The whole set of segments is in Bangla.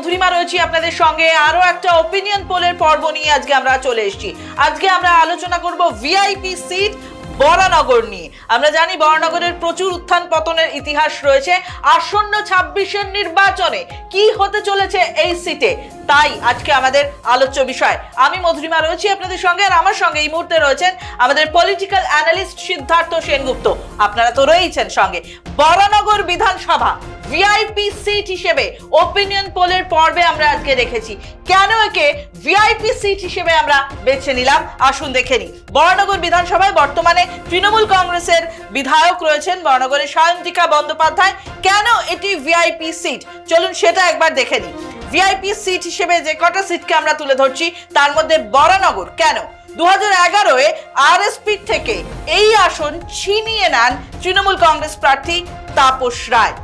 মধুরিমা রয়েছি আপনাদের সঙ্গে। আরও একটা ওপিনিয়ন পোলের পর্ব নিয়ে আজকে আমরা চলে এসেছি। আজকে আমরা আলোচনা করব ভিআইপি সিট বরানগর নিয়ে। আমরা জানি বরানগরের প্রচুর উত্থান পতনের ইতিহাস রয়েছে। আসন্ন ছাব্বিশের নির্বাচনে কি হতে চলেছে এই সিটে তাই আজকে আমাদের আলোচ্য বিষয়। আমি মধুরিমা রয়েছি আপনাদের সঙ্গে আর আমার সঙ্গে এই মুহূর্তে রয়েছেন আমাদের পলিটিক্যাল অ্যানালিস্ট সিদ্ধার্থ সেনগুপ্ত। আপনারা তো রয়েছেন সঙ্গে। বরানগর বিধানসভা ভিআইপি সিট হিসেবে ওপিনিয়ন পোলের পর্বে আমরা আজকে রেখেছি কেন একে ভিআইপি সিট হিসেবে আমরা বেছে নিলাম? আসুন দেখে নিই। বরানগর বিধানসভায় বর্তমানে তৃণমূল কংগ্রেসের বিধায়ক রয়েছেন বরানগরের সায়ন্তিকা বন্দ্যোপাধ্যায়। কেন এটি ভিআইপি সিট চলুন সেটা একবার দেখে নিই। ভিআইপি সিট হিসেবে যে কটা সিটকে আমরা তুলে ধরছি, তার মধ্যে বরানগর কেন? দু হাজার এগারোয় আরএসপি থেকে এই আসন ছিনিয়ে নেন তৃণমূল কংগ্রেস প্রার্থী তাপস রায়।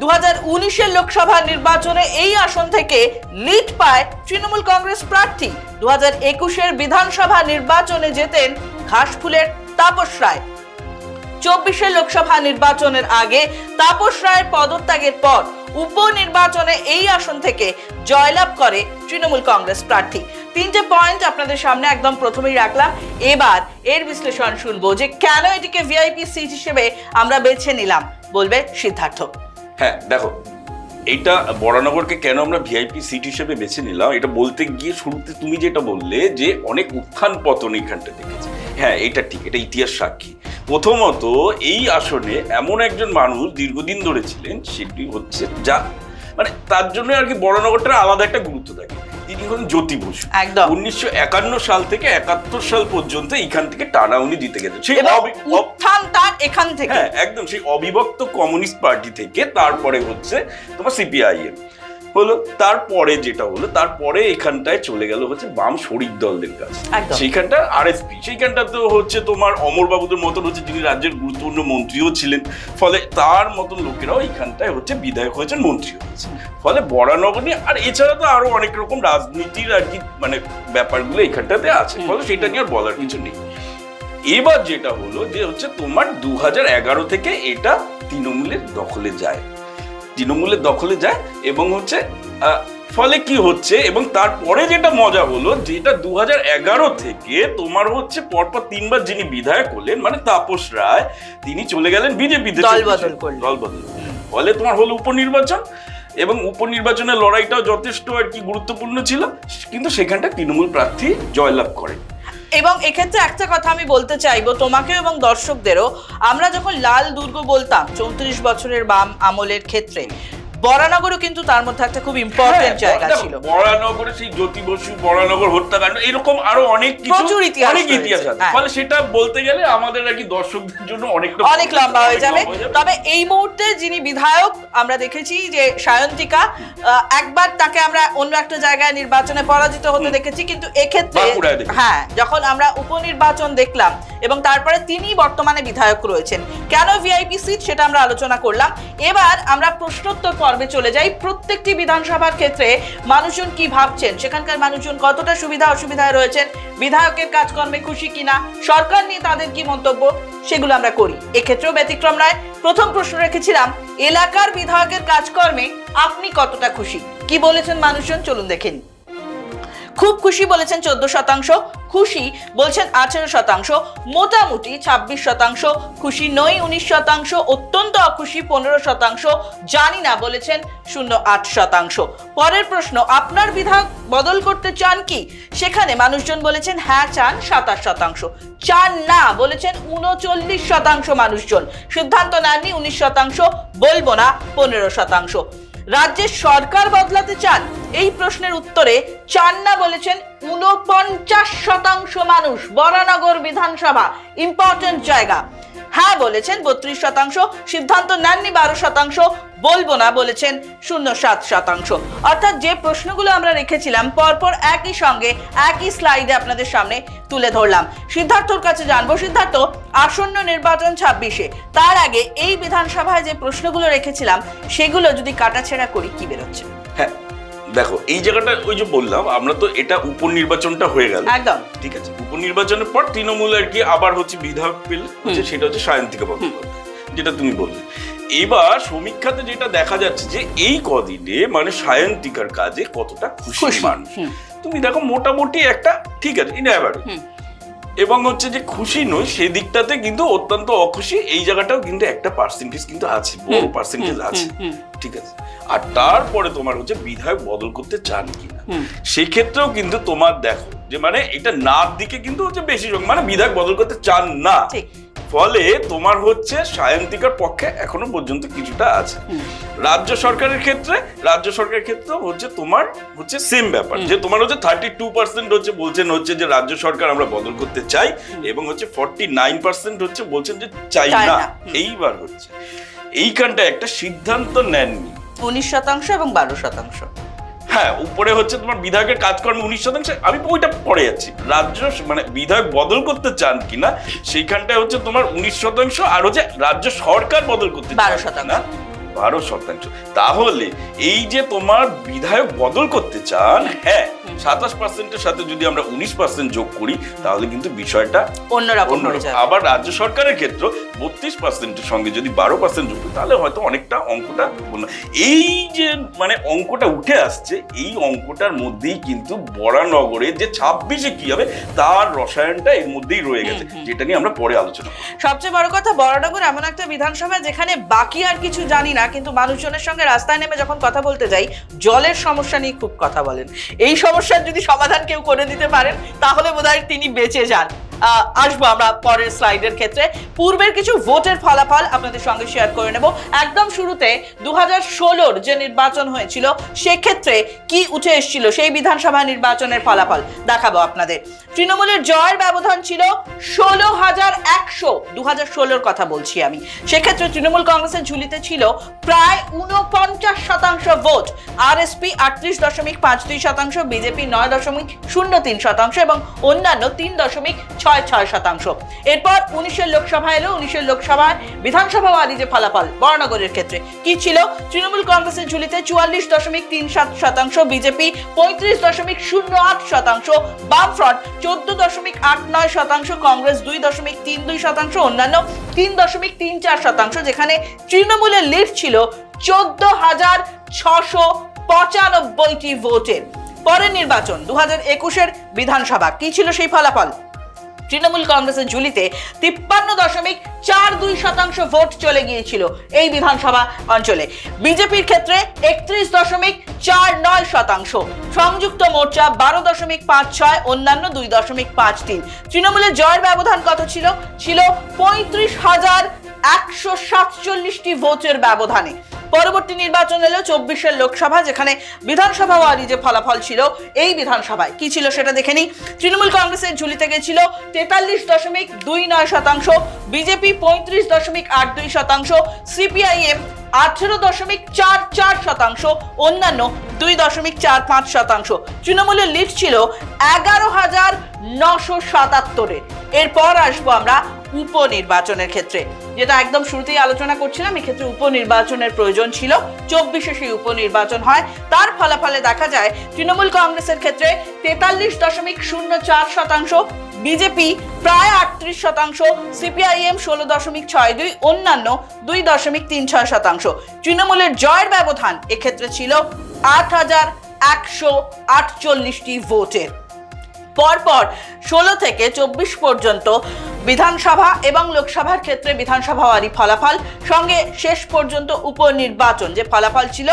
দু হাজার লোকসভা নির্বাচনে এই আসন থেকে লিড পায় তৃণমূল কংগ্রেস প্রার্থী। দু হাজার একুশের বিধানসভা নির্বাচনে জেতেন ঘাসফুলের তাপস রায়। চব্বিশের লোকসভা নির্বাচনের আগে তাপস রায়ের পদত্যাগের পর উপনির্বাচনে এই আসন থেকে জয়লাভ করে তৃণমূল কংগ্রেস প্রার্থী। তিনটে পয়েন্ট আপনাদের সামনে একদম প্রথমেই রাখলাম। এবার এর বিশ্লেষণ শুনব যে কেন এটিকে ভিআইপি সিট হিসেবে আমরা বেছে নিলাম, বলবে সিদ্ধার্থ। হ্যাঁ দেখো এটা বরানগরকে কেন আমরা ভিআইপি সিট হিসেবে বেছে নিলাম? এটা বলতে গিয়ে শুরুতে তুমি যেটা বললে যে অনেক উত্থান পতন এইখানটা দেখেছে। হ্যাঁ এটা ঠিক এটা ইতিহাস সাক্ষী। প্রথমত এই আসনে এমন একজন মানুষ দীর্ঘদিন ধরে ছিলেন সেটি হচ্ছে যা মানে তার জন্য আর কি বরানগরটা আলাদা একটা গুরুত্ব থাকে। তিনি হলেন জ্যোতি বসু। একদম। উনিশশো একান্ন সাল থেকে একাত্তর সাল পর্যন্ত এইখান থেকে টানা উনি দিতে গেছেন। সেই এখান থেকে। হ্যাঁ একদম সেই অবিভক্ত কমিউনিস্ট পার্টি থেকে তারপরে হচ্ছে তোমার সিপিআইএম হলো তারপরে যেটা হলো তারপরে এখানটায় চলে গেল হচ্ছে বাম শরিক দলদের কাছে। সেইখানটা আরএসপি সেইখানটা তো হচ্ছে তোমার অমর বাবুদের মতন হচ্ছে যিনি রাজ্যের গুরুত্বপূর্ণ মন্ত্রীও ছিলেন। ফলে তার মতন লোকেরাও এখানটায় হচ্ছে বিধায়ক হয়েছেন মন্ত্রী হয়েছে ফলে বরানগর নিয়ে আর এছাড়া তো আরও অনেক রকম রাজনীতির আর কি মানে ব্যাপারগুলো এখানটাতে আছে। ফলে সেটা নিয়ে আর বলার কিছু নেই। এবার যেটা হলো যে হচ্ছে তোমার দু এগারো থেকে এটা তৃণমূলের দখলে যায়। তৃণমূলের দখলে যায় এবং হচ্ছে ফলে কি হচ্ছে এবং তারপরে যেটা মজা হলো যেটা দু এগারো থেকে তোমার হচ্ছে পরপর তিনবার যিনি বিধায়ক হলেন মানে তাপস রায় তিনি চলে গেলেন বিজেপিতে দলবদল করলেন। দলবদল ফলে তোমার হলো উপনির্বাচন এবং উপনির্বাচনের লড়াইটাও যথেষ্ট আর কি গুরুত্বপূর্ণ ছিল কিন্তু সেখানটা তৃণমূল প্রার্থী জয়লাভ করেন এবং এক্ষেত্রে একটা কথা আমি বলতে চাইব তোমাকেও এবং দর্শকদেরও, আমরা যখন লাল দুর্গ বলতাম চৌত্রিশ বছরের বাম আমলের ক্ষেত্রে বরানগরও কিন্তু তার মধ্যে একটা খুব ইম্পর্টেন্ট হ্যাঁ, জায়গা ছিল। বরানগরে সেই জ্যোতি বসু বরানগর হত্যাকাণ্ড এরকম আরও অনেক কিছু প্রচুর ইতিহাস অনেক ইতিহাস আছে। হ্যাঁ। ফলে সেটা বলতে গেলে আমাদের আর কি দর্শকদের জন্য অনেকটা অনেক লম্বা হয়ে যাবে। তবে এই মুহূর্তে যিনি বিধায়ক আমরা দেখেছি যে সায়ন্তিকা একবার তাকে আমরা অন্য একটা জায়গায় নির্বাচনে পরাজিত হতে দেখেছি কিন্তু এক্ষেত্রে হ্যাঁ যখন আমরা উপনির্বাচন দেখলাম এবং তারপরে তিনি বর্তমানে বিধায়ক রয়েছেন। কেন ভিআইপি সিট সেটা আমরা আলোচনা করলাম। এবার আমরা প্রশ্নোত্তর পর্বে চলে যাই। প্রত্যেকটি বিধানসভার ক্ষেত্রে মানুষজন কি ভাবছেন? সেখানকার মানুষজন কতটা সুবিধা অসুবিধায় রয়েছেন? বিধায়কের কাজকর্মে খুশি কিনা? সরকার নিয়ে তাদের কি মন্তব্য? সেগুলো আমরা করি। এক্ষেত্রেও ব্যতিক্রম নয়। প্রথম প্রশ্ন রেখেছিলাম, এলাকার বিধায়কের কাজকর্মে আপনি কতটা খুশি? কি বলেছেন মানুষজন? চলুন দেখে নিই। খুব খুশি বলেছেন চোদ্দ শতাংশ, খুশি বলছেন আঠেরো শতাংশ, মোটামুটি ছাব্বিশ শতাংশ, খুশি নই উনিশ শতাংশ, অত্যন্ত অখুশি পনেরো শতাংশ, জানি না বলেছেন শূন্য আট শতাংশ। পরের প্রশ্ন, আপনার বিধায়ক বদল করতে চান কি? সেখানে মানুষজন বলেছেন হ্যাঁ চান সাতাশ শতাংশ। চান না বলেছেন উনচল্লিশ শতাংশ মানুষজন। সিদ্ধান্ত নেননি উনিশ শতাংশ, বলব না পনেরো শতাংশ। রাজ্যের সরকার বদলাতে চান? এই প্রশ্নের উত্তরে চান না বলেছেন উনপঞ্চাশ শতাংশ মানুষ, বরানগর বিধানসভা ইম্পর্টেন্ট জায়গা। হ্যাঁ বলেছেন, বত্রিশ শতাংশ, সিদ্ধান্ত নেননি বারো শতাংশ বলব না বলেছেন শূন্য সাত শতাংশ। অর্থাৎ যে প্রশ্নগুলো আমরা রেখেছিলাম পরপর একই সঙ্গে একই স্লাইডে আপনাদের সামনে তুলে ধরলাম। সিদ্ধার্থর কাছে জানব সিদ্ধার্থ আসন্ন নির্বাচন ছাব্বিশে তার আগে এই বিধানসভায় যে প্রশ্নগুলো রেখেছিলাম সেগুলো যদি কাটাছেড়া করি কি বেরোচ্ছে? হ্যাঁ দেখো এই জায়গাটা ওই যে বললাম আমরা তো এটা উপনির্বাচনটা হয়ে গেল। একদম। ঠিক আছে উপনির্বাচনের পর তৃণমূল আর কি আবার হচ্ছে বিধায়ক পেল? সেটা হচ্ছে সায়ন্তিকা বন্দ্যোপাধ্যায় যেটা তুমি বললে। এবার সমীক্ষাতে যেটা দেখা যাচ্ছে যে এই কদিনে মানে সায়ন্তিকার কাজে কতটা খুশি মানুষ। তুমি দেখো মোটামুটি একটা ঠিক আছে ইন অ্যাভারেজ এবং হচ্ছে যে খুশি নই সেদিকটাতে কিন্তু অত্যন্ত অখুশি এই জায়গাটাও কিন্তু একটা পার্সেন্টেজ কিন্তু আছে বড় পার্সেন্টেজ আছে। ঠিক আছে। আর তারপরে তোমার হচ্ছে বিধায়ক বদল করতে চান কিনা। সেক্ষেত্রেও কিন্তু তোমার দেখো যে মানে এটা নার দিকে কিন্তু হচ্ছে বেশি যোগ মানে বিধায়ক বদল করতে চান না। ফলে তোমার হচ্ছে সায়ন্তিকার পক্ষে এখনও পর্যন্ত কিছুটা আছে। রাজ্য সরকারের ক্ষেত্রে রাজ্য সরকারের ক্ষেত্রে হচ্ছে তোমার হচ্ছে সেম ব্যাপার। যে তোমার হচ্ছে থার্টি টু পার্সেন্ট হচ্ছে বলছেন হচ্ছে যে রাজ্য সরকার আমরা বদল করতে চাই এবং হচ্ছে ফর্টি নাইন পার্সেন্ট হচ্ছে বলছেন যে চাই না। এইবার হচ্ছে। এইখানটা একটা সিদ্ধান্ত নেননি। উনিশ শতাংশ এবং বারো শতাংশ। হ্যাঁ উপরে হচ্ছে তোমার বিধায়কের কাজকর্ম উনিশ শতাংশ আমি ওইটা পড়ে যাচ্ছি রাজ্য মানে বিধায়ক বদল করতে চান কিনা সেইখানটায় হচ্ছে তোমার উনিশ শতাংশ আর হচ্ছে রাজ্য সরকার বদল করতে চান 12 শতাংশ। কিনা বারো শতাংশ। তাহলে এই যে তোমার বিধায়ক বদল করতে চান হ্যাঁ সাতাশ পার্সেন্টের সাথে যদি আমরা উনিশ পার্সেন্ট যোগ করি তাহলে কিন্তু বিষয়টা অন্যরকম আবার রাজ্য সরকারের ক্ষেত্রে বত্রিশ পার্সেন্টের সঙ্গে যদি বারো পার্সেন্ট যোগ করি তাহলে হয়তো অনেকটা অঙ্কটা এই যে মানে অঙ্কটা উঠে আসছে এই অঙ্কটার মধ্যেই কিন্তু বরানগরে যে ছাব্বিশে কি হবে তার রসায়নটা এর মধ্যেই রয়ে গেছে যেটা নিয়ে আমরা পরে আলোচনা সবচেয়ে বড় কথা বড়নগর এমন একটা বিধানসভা যেখানে বাকি আর কিছু জানি না কিন্তু মানুষজনের সঙ্গে রাস্তায় নেমে যখন কথা বলতে যাই, জলের সমস্যা নিয়ে খুব কথা বলেন। এই সমস্যার যদি সমাধান কেউ করে দিতে পারেন, তাহলে বোধহয় তিনি বেঁচে যান। আসব আমরা পরের স্লাইডের ক্ষেত্রে। পূর্বের কিছু ভোটের ফলাফল আপনাদের সঙ্গে শেয়ার করে নেব। একদম শুরুতে দু হাজার যে নির্বাচন হয়েছিল, সেক্ষেত্রে কি উঠে এসেছিল? সেই বিধানসভা নির্বাচনের ফলাফল দেখাবো আপনাদের। তৃণমূলের জয়ের ব্যবধান ছিল ষোলো হাজার একশো দু হাজার ষোলোর কথা বলছি আমি। সেক্ষেত্রে তৃণমূল কংগ্রেসের ঝুলিতে ছিল প্রায় উনপঞ্চাশ শতাংশ ভোট। আর আরএসপি আটত্রিশ দশমিক পাঁচ দুই শতাংশ, বিজেপি নয় দশমিক শূন্য তিন শতাংশ এবং অন্যান্য তিন দশমিক ছয় ছয় শতাংশ। এরপর উনিশের লোকসভা এলো, উনিশের লোকসভায় বিধানসভা ওয়ারি যে ফলাফল বরানগরের ক্ষেত্রে। কি ছিল? তৃণমূল কংগ্রেসের ঝুলিতে চুয়াল্লিশ দশমিক তিন সাত শতাংশ, বিজেপি পঁয়ত্রিশ দশমিক শূন্য আট শতাংশ বামফ্রন্ট চোদ্দ দশমিক আট নয় শতাংশ, কংগ্রেস দুই দশমিক তিন দুই শতাংশ, অন্যান্য তিন দশমিক তিন চার শতাংশ, যেখানে তৃণমূলের লিড ছিল চোদ্দ হাজার ছশো পঁচানব্বইটি ভোটের। পরের নির্বাচন দু হাজার একুশের বিধানসভা, কি ছিল সেই ফলাফল? তৃণমূল কংগ্রেসের ঝুলিতে তিপ্পান্ন দশমিক চার দুই শতাংশ ভোট চলে গিয়েছিল এই বিধানসভা অঞ্চলে। বিজেপির ক্ষেত্রে একত্রিশ দশমিক চার নয় শতাংশ। সংযুক্ত মোর্চা বারো দশমিক পাঁচ ছয়, অন্যান্য দুই দশমিক পাঁচ তিন। তৃণমূলের জয়ের ব্যবধান কত ছিল? ছিল পঁয়ত্রিশ হাজার একশো সাতচল্লিশটি ভোটের ব্যবধানে। পরবর্তী নির্বাচন এলো চব্বিশের লোকসভা, যেখানে বিধানসভা ওয়ারি যে ফলাফল ছিল, এই বিধানসভায়। কি ছিল সেটা দেখে নিই। তৃণমূল কংগ্রেসের ঝুলিতে গেছিল তেতাল্লিশ দশমিক দুই নয় শতাংশ, বিজেপি পঁয়ত্রিশ দশমিক আট দুই শতাংশ, সিপিআইএম আঠেরো দশমিক চার চার শতাংশ, অন্যান্য দুই দশমিক চার পাঁচ শতাংশ। তৃণমূলের লিড ছিল এগারো হাজার নশো সাতাত্তরের। এরপর আসব আমরা উপনির্বাচনের ক্ষেত্রে। যেটা একদম শুরুতেই আলোচনা করছিলাম, এক্ষেত্রে উপনির্বাচনের প্রয়োজন ছিল। চব্বিশে সেই উপনির্বাচন হয়। তার ফলাফলে দেখা যায়, তৃণমূল কংগ্রেসের ক্ষেত্রে তেতাল্লিশ দশমিক শূন্য চার শতাংশ, বিজেপি প্রায় আটত্রিশ শতাংশ, সিপিআইএম ষোলো দশমিক ছয় দুই, অন্যান্য দুই দশমিক তিন ছয় শতাংশ। তৃণমূলের জয়ের ব্যবধান এক্ষেত্রে ছিল আট হাজার একশো আটচল্লিশটি ভোটের পরপর ষোলো থেকে চব্বিশ পর্যন্ত বিধানসভা এবং লোকসভার ক্ষেত্রে বিধানসভা ওয়ারি ফলাফল, সঙ্গে শেষ পর্যন্ত উপনির্বাচন যে ফলাফল ছিল,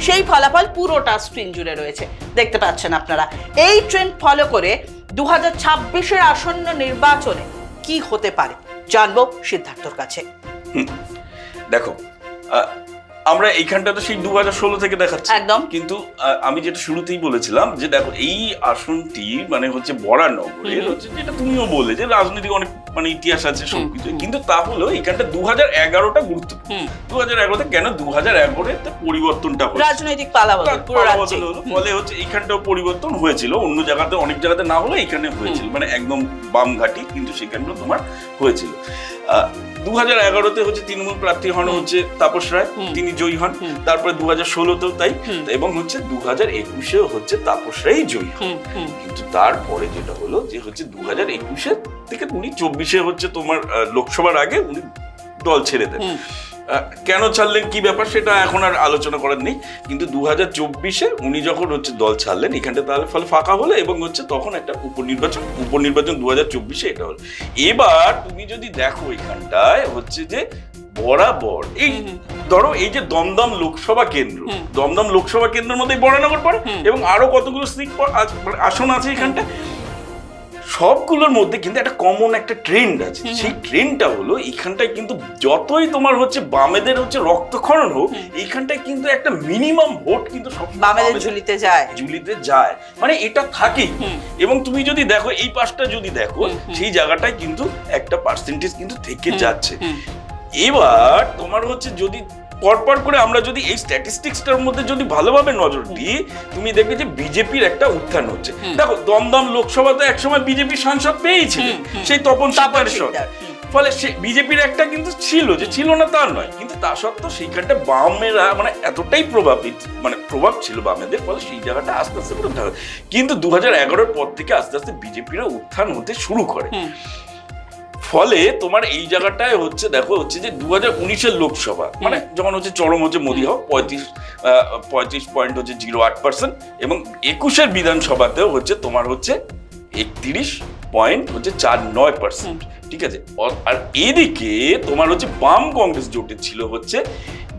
সেই ফলাফল পুরোটা স্ক্রিন জুড়ে রয়েছে। দেখতে পাচ্ছেন আপনারা। এই ট্রেন্ড ফলো করে দু হাজার আসন্ন নির্বাচনে কি হতে পারে? জানব সিদ্ধার্থর কাছে। দেখো আমরা এইখানটা তো সেই দু হাজার ষোলো থেকে দেখাচ্ছি। একদম। কিন্তু আমি যেটা শুরুতেই বলেছিলাম যে দেখো এই আসনটি মানে হচ্ছে বরানগরের। হচ্ছে যেটা তুমিও বলে যে রাজনৈতিক অনেক মানে ইতিহাস আছে সবকিছু কিন্তু তা হলো এইখানটা দু হাজার এগারোটা গুরুত্বপূর্ণ। দু হাজার এগারোতে কেন দু হাজার এগারোতে পরিবর্তনটা হচ্ছে রাজনৈতিক পালাবদল হলো। ফলে হচ্ছে এইখানটাও পরিবর্তন হয়েছিল। অন্য জায়গাতে অনেক জায়গাতে না হলে এখানে হয়েছিল। মানে একদম বাম ঘাটি কিন্তু সেখানটাও তোমার হয়েছিল। দু হাজার এগারোতে হচ্ছে তৃণমূল প্রার্থী হন হচ্ছে তাপস রায়। তিনি জয়ী হন। তারপরে দু হাজার ষোলোতেও তাই। এবং হচ্ছে দু হাজার একুশেও হচ্ছে তাপস রায় জয়ী হন। কিন্তু তারপরে যেটা হলো যে হচ্ছে দু হাজার একুশে থেকে উনি চব্বিশে হচ্ছে তোমার লোকসভার আগে উনি দল ছেড়ে দেন। কেন ছাড়লেন কি ব্যাপার সেটা এখন আর আলোচনা করার নেই। কিন্তু দু হাজার চব্বিশে উনি যখন হচ্ছে দল ছাড়লেন এখানটা তাহলে ফলে ফাঁকা হলো এবং হচ্ছে তখন একটা উপনির্বাচন উপনির্বাচন দু হাজার চব্বিশে এটা হলো। এবার তুমি যদি দেখো এখানটায় হচ্ছে যে বরাবর। এই ধরো এই যে দমদম লোকসভা কেন্দ্র দমদম লোকসভা কেন্দ্রের মধ্যে বরানগর পড়ে এবং আরও কতগুলো সিট আসন আছে এখানটা সবগুলোর মধ্যে কিন্তু একটা কমন একটা ট্রেন্ড আছে। সেই ট্রেন্ডটা হলো এখানটায় কিন্তু যতই তোমার হচ্ছে বামেদের হচ্ছে রক্তক্ষরণ হোক হুম। এইখানটায় কিন্তু একটা মিনিমাম ভোট কিন্তু সব বামেদের ঝুলিতে যায়। ঝুলিতে যায়। মানে এটা থাকেই। এবং তুমি যদি দেখো এই পাশটা যদি দেখো। সেই জায়গাটায় কিন্তু একটা পার্সেন্টেজ কিন্তু থেকে যাচ্ছে। এবার তোমার হচ্ছে যদি পরপর করে আমরা যদি এই স্ট্যাটিস্টিক্সটার মধ্যে যদি ভালোভাবে নজর দিই তুমি দেখবে যে বিজেপির একটা উত্থান হচ্ছে। দেখো দমদম লোকসভাতে একসময় বিজেপি সাংসদ হুম। সেই তপন সরকারের ফলে সে বিজেপির একটা কিন্তু ছিল যে ছিল না তা নয়। কিন্তু তা সত্ত্বেও সেইখানটা বামেরা মানে এতটাই প্রভাবিত মানে প্রভাব ছিল বামেদের ফলে সেই জায়গাটা আস্তে আস্তে করে কিন্তু দু হাজার এগারোর পর থেকে আস্তে আস্তে বিজেপিরা উত্থান হতে শুরু করে। ফলে তোমার এই জায়গাটায় হচ্ছে দেখো হচ্ছে যে দু হাজার উনিশের লোকসভা মানে যখন হচ্ছে চরম হচ্ছে মোদী হোক পঁয়ত্রিশ পঁয়ত্রিশ পয়েন্ট হচ্ছে জিরো আট পার্সেন্ট এবং একুশের বিধানসভাতেও হচ্ছে তোমার হচ্ছে একত্রিশ পয়েন্ট হচ্ছে চার নয় পার্সেন্ট ঠিক আছে? আর এদিকে তোমার হচ্ছে বাম কংগ্রেস জোটে ছিল হচ্ছে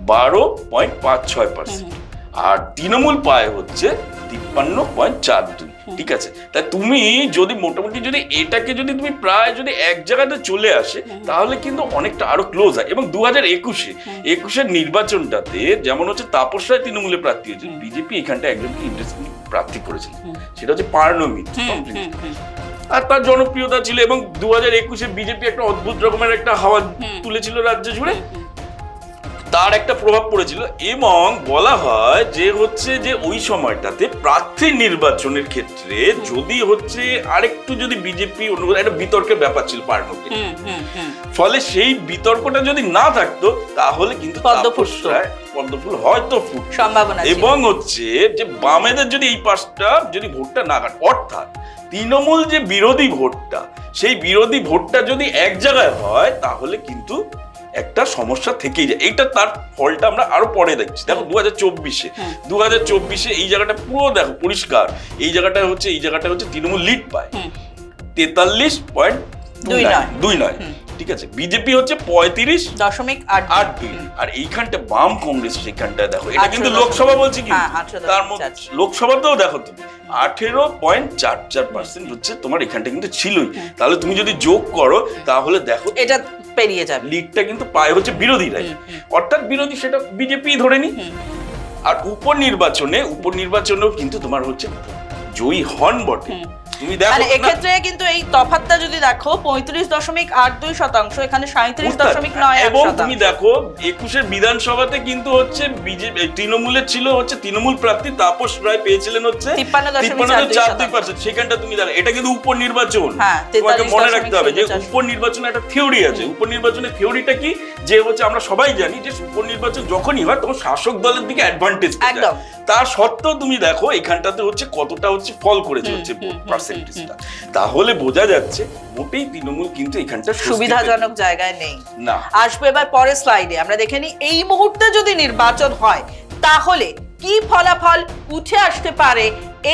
বারো পয়েন্ট পাঁচ ছয় পার্সেন্ট আর তৃণমূল পায় হচ্ছে তিপ্পান্ন পয়েন্ট চার দুই ঠিক আছে? তা তুমি যদি মোটামুটি যদি এটাকে যদি তুমি প্রায় যদি এক জায়গাতে চলে আসে তাহলে কিন্তু অনেকটা আরও ক্লোজ হয়। এবং দু হাজার একুশে একুশের নির্বাচনটাতে যেমন হচ্ছে তাপস রায় তৃণমূলে প্রার্থী হয়েছে বিজেপি এখানটা একজনকে ইন্টারেস্টিং প্রার্থী করেছিল। সেটা হচ্ছে পার্নমিত। আর তার জনপ্রিয়তা ছিল এবং দু হাজার একুশে বিজেপি একটা অদ্ভুত রকমের একটা হাওয়া তুলেছিল রাজ্য জুড়ে। তার একটা প্রভাব পড়েছিল এবং বলা হয় যে হচ্ছে যে ওই সময়টাতে প্রার্থী নির্বাচনের ক্ষেত্রে যদি হচ্ছে আরেকটু যদি বিজেপি অন্য একটা বিতর্কের ব্যাপার ছিল পার্নকে। ফলে সেই বিতর্কটা যদি না থাকতো তাহলে কিন্তু পদ্ম তাপস ফুটতো। রায়- পদ্ম ফুল হয়তো ফুট সম্ভাবনা এবং হচ্ছে যে বামেদের যদি এই পাশটা যদি ভোটটা না কাট অর্থাৎ তৃণমূল যে বিরোধী ভোটটা সেই বিরোধী ভোটটা যদি এক জায়গায় হয় তাহলে কিন্তু একটা সমস্যা থেকেই যায়। এইটা তার ফলটা আমরা আরও পরে দেখছি। দেখো দু হাজার চব্বিশে। দু হাজার চব্বিশে এই জায়গাটা পুরো দেখো পরিষ্কার। এই জায়গাটা হচ্ছে এই জায়গাটা হচ্ছে তৃণমূল লিড পায়। তেতাল্লিশ পয়েন্ট দুই নয়। দুই নয়। ঠিক আছে? বিজেপি হচ্ছে পঁয়ত্রিশ দশমিক আট দুই। আর এইখানটা বাম কংগ্রেস সেখানটায় দেখো এটা কিন্তু লোকসভা বলছি কি? হ্যাঁ, তার মধ্যে। লোকসভাতেও দেখো তুমি আঠেরো পয়েন্ট চার চার পার্সেন্ট হচ্ছে তোমার এখানটা কিন্তু ছিলই। তাহলে তুমি যদি যোগ করো তাহলে দেখো এটা পেরিয়ে যাবে। লিডটা কিন্তু পায় হচ্ছে বিরোধীরাই। অর্থাৎ বিরোধী সেটা বিজেপি ধরে নি। আর উপনির্বাচনে উপনির্বাচনেও কিন্তু তোমার হচ্ছে জয়ী হন বটে। তুমি দেখো মানে এক্ষেত্রে কিন্তু এই তফাতটা যদি দেখো পঁয়ত্রিশ দশমিক আট দুই শতাংশ এখানে সাঁত্রিশ দশমিক নয় এবং তুমি দেখো একুশের বিধানসভাতে কিন্তু হচ্ছে বিজেপি তৃণমূলের ছিল হচ্ছে তৃণমূল প্রার্থী তাপস রায় পেয়েছিলেন হচ্ছে 53.42 তিপ্পান্ন চার দুই পার্সেন্ট। সেখানটা তুমি দেখো এটা কিন্তু উপনির্বাচন হ্যাঁ, তোমাকে মনে রাখতে হবে যে উপনির্বাচনে একটা থিওরি আছে। উপনির্বাচনের থিওরিটা কি? যে হচ্ছে আমরা সবাই জানি যে উপনির্বাচন যখনই হয় তখন শাসক দলের দিকে অ্যাডভান্টেজ। তার সত্ত্বেও তুমি দেখো এখানটাতে হচ্ছে কতটা হচ্ছে ফল করেছে হচ্ছে পার্সেন্টেজটা। তাহলে বোঝা যাচ্ছে মোটেই তৃণমূল কিন্তু এখানটা সুবিধাজনক জায়গায় নেই। না। আসব এবার পরের স্লাইডে আমরা দেখে নিই এই মুহূর্তে যদি নির্বাচন হয় তাহলে কি ফলাফল উঠে আসতে পারে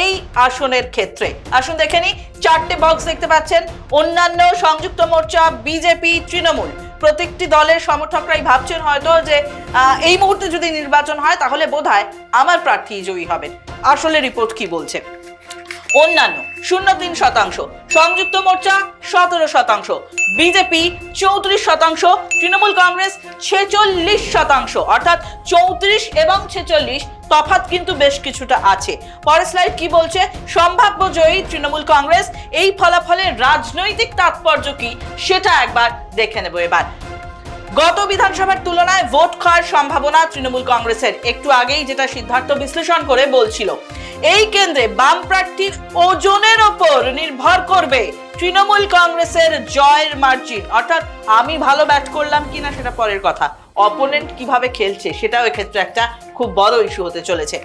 এই আসনের ক্ষেত্রে? আসুন দেখে নিই চারটে বক্স দেখতে পাচ্ছেন। অন্যান্য সংযুক্ত মোর্চা বিজেপি তৃণমূল। প্রত্যেকটি দলের সমর্থকরাই ভাবছেন হয়তো যে এই মুহূর্তে যদি নির্বাচন হয় তাহলে বোধহয় আমার প্রার্থী জয়ী হবেন। আসলে রিপোর্ট কি বলছে? অন্যান্য শূন্য তিন শতাংশ, সংযুক্ত মোর্চা সতেরো শতাংশ, বিজেপি চৌত্রিশ শতাংশ, তৃণমূল কংগ্রেস ছেচল্লিশ শতাংশ, অর্থাৎ চৌত্রিশ এবং ছেচল্লিশ তফাৎ কিন্তু বেশ কিছুটা আছে। পরের স্লাইড কি বলছে? সম্ভাব্য জয়ী তৃণমূল কংগ্রেস, এই ফলাফলের রাজনৈতিক তাৎপর্য কি সেটা একবার দেখে নেব এবার। গত বিধানসভার তুলনায় ভোট ক্ষয়ের সম্ভাবনা তৃণমূল কংগ্রেসের, একটু আগেই যেটা সিদ্ধার্থ বিশ্লেষণ করে বলছিল। এই কেন্দ্রে বাম প্রার্থীর ওজনের ওপর নির্ভর করবে তৃণমূল কংগ্রেসের জয়ের মার্জিন। অর্থাৎ আমি ভালো ব্যাট করলাম কিনা সেটা পরের কথা। অপোনেন্ট কীভাবে খেলছে সেটাও এক্ষেত্রে একটা খুব বড় ইস্যু হতে চলেছে।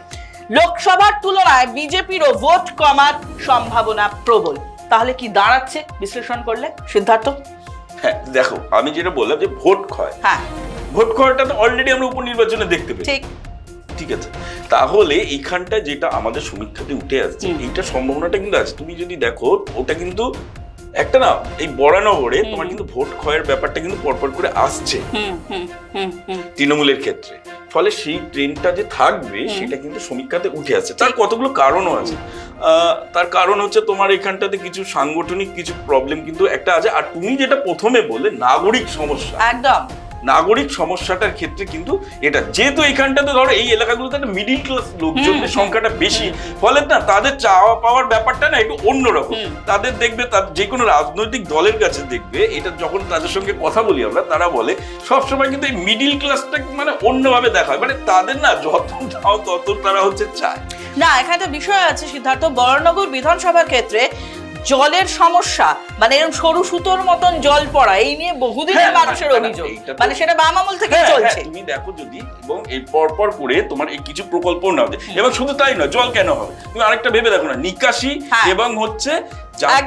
লোকসভার তুলনায় বিজেপিরও ভোট কমার সম্ভাবনা প্রবল। তাহলে কি দাঁড়াচ্ছে বিশ্লেষণ করলে? সিদ্ধার্থ? হ্যাঁ দেখো আমি যেটা বললাম যে ভোট ক্ষয়। হ্যাঁ। ভোট করাটা তো অলরেডি আমরা উপনির্বাচনে দেখতে পাই ঠিক আছে। তাহলে এইখানটা যেটা আমাদের সমীক্ষাতে উঠে আসছে এইটা সম্ভাবনাটা কিন্তু আছে। তুমি যদি দেখো ওটা কিন্তু একটা না এই বরানগরে তোমার কিন্তু ভোট ক্ষয়ের ব্যাপারটা কিন্তু পরপর করে আসছে। তৃণমূলের ক্ষেত্রে। ফলে সেই ট্রেনটা যে থাকবে সেটা কিন্তু সমীক্ষাতে উঠে আসছে। তার কতগুলো কারণও আছে। আহ, তার কারণ হচ্ছে তোমার এখানটাতে কিছু সাংগঠনিক কিছু প্রবলেম কিন্তু একটা আছে। আর তুমি যেটা প্রথমে বললে নাগরিক সমস্যা। একদম। নাগরিক সমস্যাটার ক্ষেত্রে কিন্তু এটা যেহেতু এখানটাতে ধরো এই এলাকাগুলোতে একটা মিডিল ক্লাস লোকজনের সংখ্যাটা বেশি। ফলে না তাদের চাওয়া পাওয়ার ব্যাপারটা না একটু অন্যরকম। তাদের দেখবে তার যে কোনো রাজনৈতিক দলের কাছে দেখবে এটা যখন তাদের সঙ্গে কথা বলি আমরা তারা বলে সবসময় কিন্তু এই মিডিল ক্লাসটা মানে অন্যভাবে দেখা হয়। মানে তাদের না যত চাও তত তারা হচ্ছে চায়। না এখানে একটা বিষয় আছে সিদ্ধার্থ বরনগর বিধানসভার ক্ষেত্রে জলের সমস্যা মানে এরকম সরু সুতোর মতন জল পড়া এই নিয়ে বহুদিনের হ্যাঁ, মানুষের মানে অভিযোগ মানে সেটা বাম আমল থেকে হ্যাঁ, চলছে হ্যাঁ, তুমি দেখো যদি এবং এই পরপর করে তোমার এই কিছু প্রকল্প না হবে এবং শুধু তাই নয় জল কেন হবে তুমি আরেকটা ভেবে দেখো না নিকাশি হ্যাঁ। এবং হচ্ছে।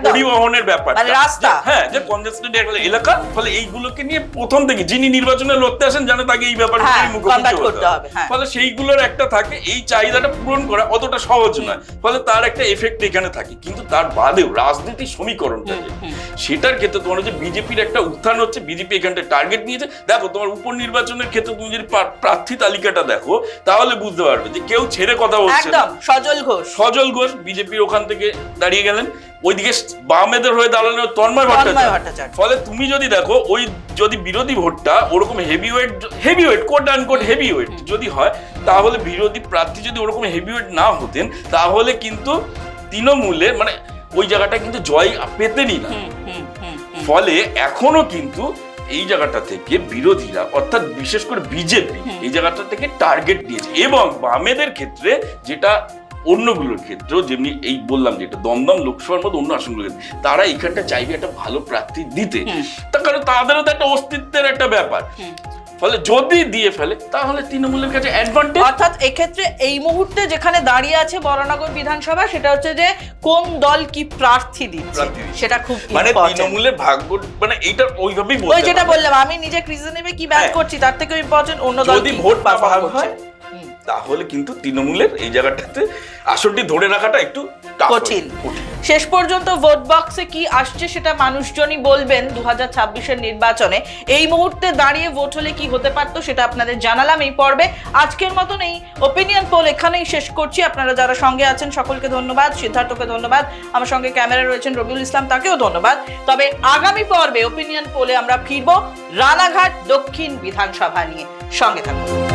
পরিবহনের ব্যাপার মানে রাস্তা। হ্যাঁ যে কনজেস্টেড এলাকা ফলে এইগুলোকে নিয়ে প্রথম থেকে যিনি নির্বাচনে লড়তে আসেন জানে তাকে এই ব্যাপারগুলো হ্যাঁ, মুখোমুখি হতে হবে, হ্যাঁ। ফলে সেইগুলোর একটা থাকে এই চাহিদাটা পূরণ করা অতটা সহজ নয়। ফলে তার একটা এফেক্ট এখানে থাকে। কিন্তু তার বাদেও রাজনীতির সমীকরণটা যে, সেটার ক্ষেত্রে তোমার যে বিজেপির একটা উত্থান হচ্ছে বিজেপি এখানটা টার্গেট নিয়েছে। দেখো তোমার উপনির্বাচনের ক্ষেত্রে তুমি যদি প্রার্থী তালিকাটা দেখো তাহলে বুঝতে পারবে যে কেউ ছেড়ে কথা বলছে একদম সজল ঘোষ। সজল ঘোষ বিজেপির ওখান থেকে দাঁড়িয়ে গেলেন। ওইদিকে বামেদের হয়ে দাঁড়ানো তন্ময় ভট্টাচার্য। ফলে তুমি যদি দেখো ওই যদি বিরোধী ভোটটা ওরকম heavyweight heavyweight quote unquote heavyweight যদি হয় তাহলে বিরোধী প্রার্থী যদি ওরকম হেভি ওয়েট না হতেন তাহলে কিন্তু তৃণমূলে মানে ওই জায়গাটা কিন্তু জয় পেতেনই না। ফলে এখনও কিন্তু এই জায়গাটা থেকে বিরোধীরা অর্থাৎ বিশেষ করে বিজেপি এই জায়গাটা থেকে টার্গেট দিয়েছে এবং বামেদের ক্ষেত্রে যেটা অন্যগুলোর ক্ষেত্রেও যেমনি এই বললাম যেটা দমদম লোকসভার মধ্যে অন্য আসনগুলোর ক্ষেত্রে, তারা এইখানটা চাইবে একটা ভালো প্রার্থী দিতে। তার কারণ তাদেরও তো একটা অস্তিত্বের একটা ব্যাপার। ফলে যদি দিয়ে ফেলে তাহলে তৃণমূলের কাছে অ্যাডভান্টেজ অর্থাৎ এক্ষেত্রে এই মুহূর্তে যেখানে দাঁড়িয়ে আছে বরানগর বিধানসভা সেটা হচ্ছে যে কোন দল কি প্রার্থী দিচ্ছে? সেটা খুব মানে তৃণমূলের ভাগ্য মানে এইটা ওইভাবেই ওই যেটা বললাম আমি নিজে ক্রিজে নেবে কি হ্যাঁ। করছি? তার থেকে ইম্পর্টেন্ট অন্য দল যদি ভোট ভাগ হয়। তাহলে কিন্তু তৃণমূলের এই জায়গাটাতে আসনটি ধরে রাখাটা একটু কঠিন। শেষ পর্যন্ত ভোট বক্সে কি আসছে সেটা মানুষজনই বলবেন দু হাজার নির্বাচনে। এই মুহূর্তে দাঁড়িয়ে ভোট হলে কি হতে পারতো সেটা আপনাদের জানালাম এই পর্বে। আজকের মতন এই ওপিনিয়ন পোল এখানেই শেষ করছি। আপনারা যারা সঙ্গে আছেন সকলকে ধন্যবাদ। সিদ্ধার্থকে ধন্যবাদ। আমার সঙ্গে ক্যামেরা রয়েছেন রবিউল ইসলাম তাকেও ধন্যবাদ। তবে আগামী পর্বে ওপিনিয়ন পোলে আমরা ফিরব রানাঘাট দক্ষিণ বিধানসভা নিয়ে। সঙ্গে থাকুন।